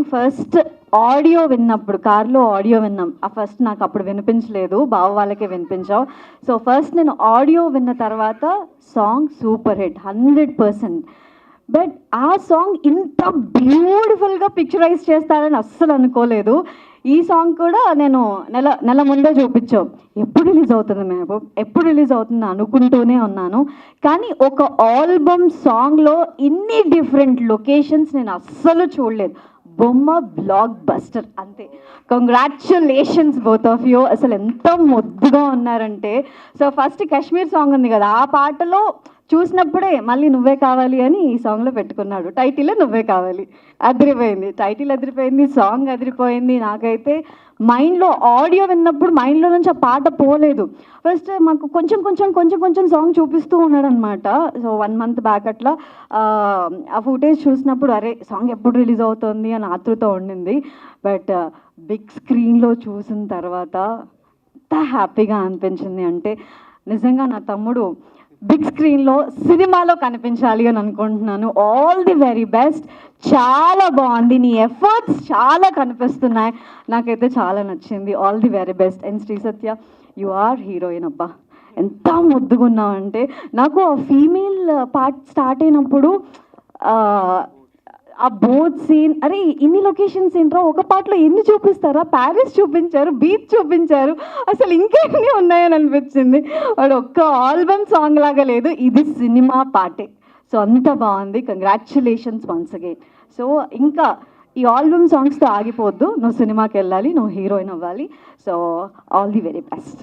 Song first audio విన్నప్పుడు కార్లో audio విన్నాం. ఆ ఫస్ట్ నాకు అప్పుడు వినిపించలేదు. బావ వాళ్ళకే వినిపించావు. సో ఫస్ట్ నేను ఆడియో విన్న తర్వాత song super hit hundred percent but ఆ సాంగ్ ఇంత బ్యూటిఫుల్గా పిక్చరైజ్ చేస్తారని అస్సలు అనుకోలేదు. ఈ సాంగ్ కూడా నేను నెల నెల ముందే చూపించాం ఎప్పుడు రిలీజ్ అవుతుంది మహబూబ్? ఎప్పుడు రిలీజ్ అవుతుంది అనుకుంటూనే ఉన్నాను. కానీ ఒక ఆల్బమ్ సాంగ్లో ఇన్ని డిఫరెంట్ లొకేషన్స్ నేను అస్సలు చూడలేదు. బొమ్మ బ్లాక్ బస్టర్ అంతే. కంగ్రాచులేషన్స్ బోత్ ఆఫ్ యూ అసలు ఎంత ముద్దుగా ఉన్నారంటే సో ఫస్ట్ కాశ్మీర్ సాంగ్ ఉంది కదా ఆ పాటలో చూసినప్పుడే మళ్ళీ నువ్వే కావాలి అని ఈ సాంగ్లో పెట్టుకున్నాడు. టైటిల్ నువ్వే కావాలి. అదిరిపోయింది టైటిల్ అదిరిపోయింది సాంగ్ అదిరిపోయింది. నాకైతే మైండ్లో ఆడియో విన్నప్పుడు మైండ్లో నుంచి ఆ పాట పోలేదు. ఫస్ట్ మాకు కొంచెం కొంచెం కొంచెం కొంచెం సాంగ్ చూపిస్తూ ఉన్నాడు అనమాట సో వన్ మంత్ బ్యాక్ అట్లా ఆ, ఆ ఫుటేజ్ చూసినప్పుడు అరే సాంగ్ ఎప్పుడు రిలీజ్ అవుతుంది అని ఆతృత ఉండింది. బట్ బిగ్ స్క్రీన్లో చూసిన తర్వాత ఎంత హ్యాపీగా అనిపించింది అంటే నిజంగా నా తమ్ముడు బిగ్ స్క్రీన్లో సినిమాలో కనిపించాలి అని అనుకుంటున్నాను. ఆల్ ది వెరీ బెస్ట్ చాలా బాగుంది. నీ ఎఫర్ట్స్ చాలా కనిపిస్తున్నాయి. నాకైతే చాలా నచ్చింది. All the very best and Sri Satya you are heroine అబ్బా. ఎంత ముద్దుగున్నావు అంటే నాకు ఆ ఫీమేల్ పార్ట్ స్టార్ట్ అయినప్పుడు ఆ బోట్ సీన్ అరే ఇన్ని లొకేషన్స్ ఏంట్రా ఒక పాటలో ఎన్ని చూపిస్తారా? ప్యారిస్ చూపించారు బీచ్ చూపించారు అసలు ఇంకెన్ని ఉన్నాయని అనిపించింది. వాడు ఒక్క ఆల్బమ్ సాంగ్ లాగా లేదు ఇది సినిమా పాటే. సో అంత బాగుంది. కంగ్రాచులేషన్స్ వన్స్ అగైన్ సో ఇంకా ఈ ఆల్బమ్ సాంగ్స్తో ఆగిపోవద్దు. నువ్వు సినిమాకి వెళ్ళాలి నువ్వు హీరోయిన్ అవ్వాలి. So all the very best